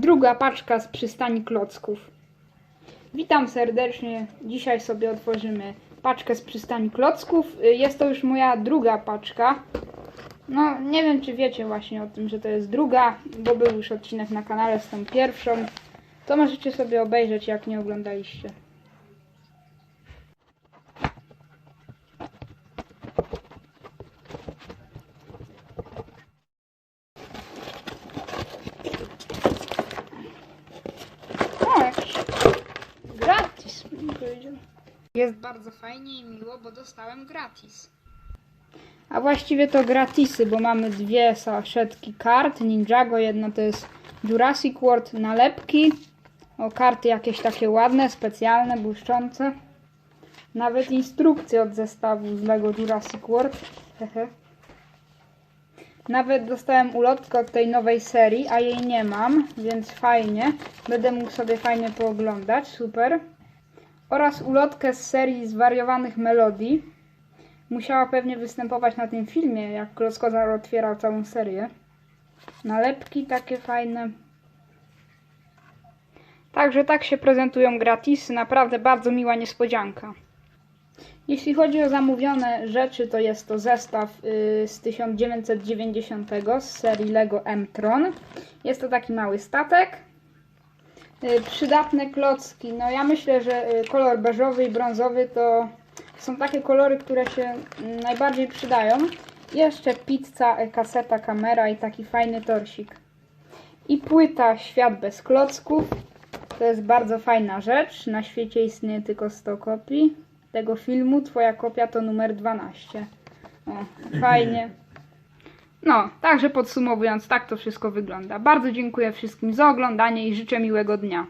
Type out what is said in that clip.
Druga paczka z przystani klocków. Witam serdecznie. Dzisiaj sobie otworzymy paczkę z przystani klocków. Y, Jest to już moja druga paczka. No, nie wiem czy wiecie właśnie o tym, że to jest druga, bo był już odcinek na kanale z tą pierwszą. To możecie sobie obejrzeć, jak nie oglądaliście. O, jakiś gratis. powiedział. Jest bardzo fajnie i miło, bo dostałem gratis. A właściwie to gratisy, bo mamy dwie saszetki kart Ninjago. Jedna to jest Jurassic World nalepki. O, karty jakieś takie ładne, specjalne, błyszczące. Nawet instrukcje od zestawu z Lego Jurassic World. Hehe. Nawet dostałem ulotkę od tej nowej serii, a jej nie mam, więc fajnie. Będę mógł sobie fajnie pooglądać, super. Oraz ulotkę z serii zwariowanych melodii. Musiała pewnie występować na tym filmie, jak Klockozar otwierał całą serię. Nalepki takie fajne. Także tak się prezentują gratisy, naprawdę bardzo miła niespodzianka. Jeśli chodzi o zamówione rzeczy, to jest to zestaw y, z 1990 z serii Lego M-Tron. Jest to taki mały statek. Y, Przydatne klocki. No ja myślę, że y, kolor beżowy i brązowy to są takie kolory, które się mm, najbardziej przydają. Jeszcze pizza, y, kaseta, kamera i taki fajny torsik. I płyta Świat bez klocków. To jest bardzo fajna rzecz. Na świecie istnieje tylko 100 kopii tego filmu. Twoja kopia to numer 12. O, fajnie. No, także podsumowując, tak to wszystko wygląda. Bardzo dziękuję wszystkim za oglądanie i życzę miłego dnia.